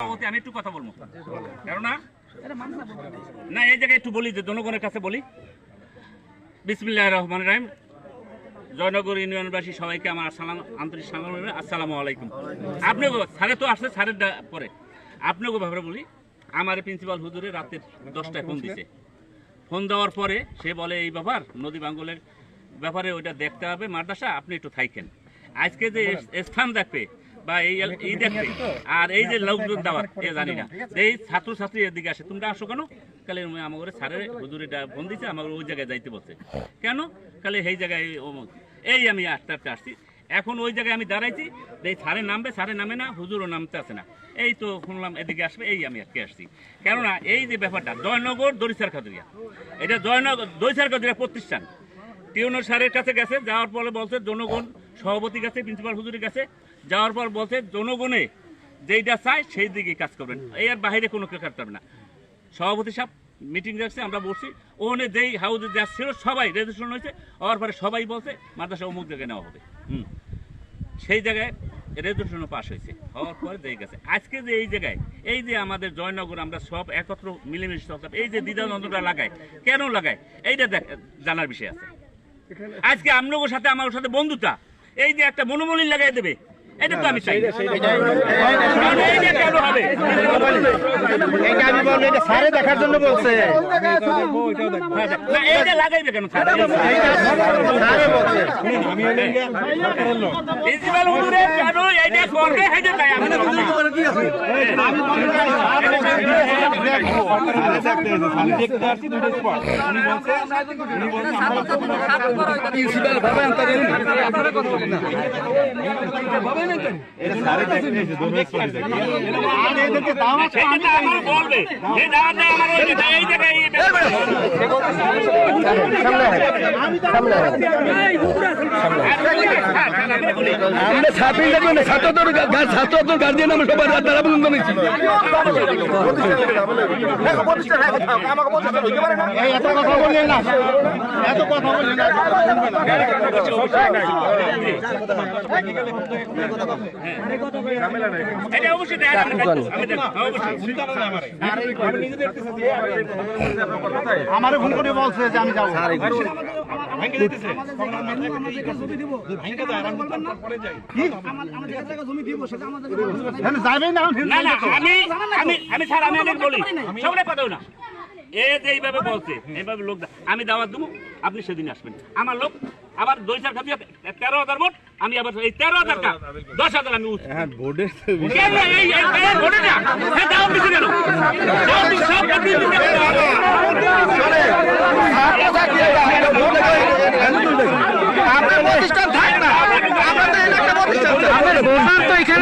আমি একটু কথা বলব। কেননা? না এই জায়গায় একটু বলি যে জনগণের কাছে বলি। বিসমিল্লাহ রহমান রাহিম। জয়নগর ইউনিয়নবাসী সবাইকে আমার সালাম আন্তরিক সালাম আসসালামু আলাইকুম। আপনি স্যারে তো আসছে স্যারের ডা- পরে। আপনাকে ব্যাপারে বলি। আমার প্রিন্সিপাল হুজুরে রাতের দশটায় ফোন দিছে। ফোন দেওয়ার পরে সে বলে এই ব্যাপার নদী বাঙ্গলের ব্যাপারে ওইটা দেখতে হবে। মাদ্রাসা আপনি একটু থাইকেন। আজকে যে স্থান দেখবে বা এই এই দেখবে আর এই যে লোকজন দেওয়ার এ জানি না। এই ছাত্র এদিকে আসে তোমরা আসো কেন? কালে আমাকে স্যারের হুজুরে ফোন দিছে আমাকে ওই জায়গায় যাইতে বলছে। কেন? কালে এই জায়গায় অমুক। এই আমি আসছি। এখন ওই জায়গায় আমি দাঁড়াইছি এই সারে নামবে সারে নামে না হুজুরও নামতে আসে না। এই তো শুনলাম এদিকে আসবে এই আমি আজকে আসছি। কেননা এই যে ব্যাপারটা জয়নগর দরিসার খাদুরিয়া এটা জয়নগর দরিসার খাদুরিয়া প্রতিষ্ঠান। টিউনো স্যারের কাছে গেছে, যাওয়ার পরে বলছে জনগণ, সভাপতি গেছে প্রিন্সিপাল হুজুরের কাছে যাওয়ার পর বলছে জনগণে যেইটা চায় সেই দিকে কাজ করবেন। এই আর বাইরে কোনো কেউ করতে না। সভাপতি সাহেব মিটিং রাখছে আমরা বসছি। ওখানে যেই হাউসে যা ছিল সবাই রেজিস্ট্রেশন হয়েছে, হওয়ার পরে সবাই বলছে, মাদ্রাসা অমুক জায়গায় নেওয়া হবে। হুম। সেই জায়গায় রেজলিউশনও পাস হয়েছে। হওয়ার পরে দিয়ে গেছে। আজকে যে এই জায়গায়, এই যে আমাদের জয়নগর, আমরা সব একত্র মিলেমিশে এই যে দ্বিধাদ্বন্দ্বটা লাগায়, কেন লাগায়? এইটা দেখ জানার বিষয় আছে। আজকে আপনার সাথে আমার সাথে বন্ধুতা। এই যে একটা মনোমলিন লাগাই দেবে এটা তো আমি চাই। দেখার জন্য বলছে। না এইটা লাগাইবে কেন প্রিন্সিপাল হুজুরে কেন এইটা করবে সেইটা চাই আমি সেটা তো আমার বলবে যে না আমার ওই যে এই জায়গায় এই আমরা ছাত্রী দেখবেন না ছাত্র তোর ছাত্র তোর গার্জিয়ান আমরা সবাই দ্বারা পর্যন্ত নিচ্ছি এত কথা বললেন না এত কথা বললেন যাবে। আমারে ফোন করে বলছে যে আমি যাব আমি আমি আমি স্যার আমি অনেক বলি। সবাই কথা না। এ যে এইভাবে বলছে এইভাবে লোক দা- আমি দাওয়াত দেবো আপনি সেদিন আসবেন। আমার লোক আবার দুই চার খাবি তেরো হাজার ভোট আমি আবার এই তেরো হাজার দশ হাজার আমি ভোটে না হ্যাঁ দাওয়াত দিছি কেন দাওয়াত দিছি, সব আপনি দিতে আপনার প্রতিষ্ঠান থাক না আমরা তো এই একটা প্রতিষ্ঠান আমাদের ভোটার তো এখানে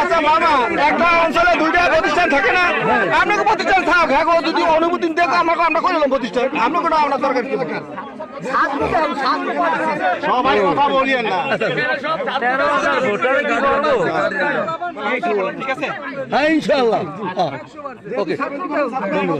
আচ্ছা মামা একটা অঞ্চলে দুইটা প্রতিষ্ঠান থাকে না? আপনাকে প্রতিষ্ঠান থাক। হ্যাঁ গো, যদি অনুমতি দেখো আমাকে আমরা করে প্রতিষ্ঠান। আপনাকে না আপনার দরকার কি? সবাই কথা বলিয়েন না। ইনশাআল্লাহ। হ্যাঁ, ওকে। বলব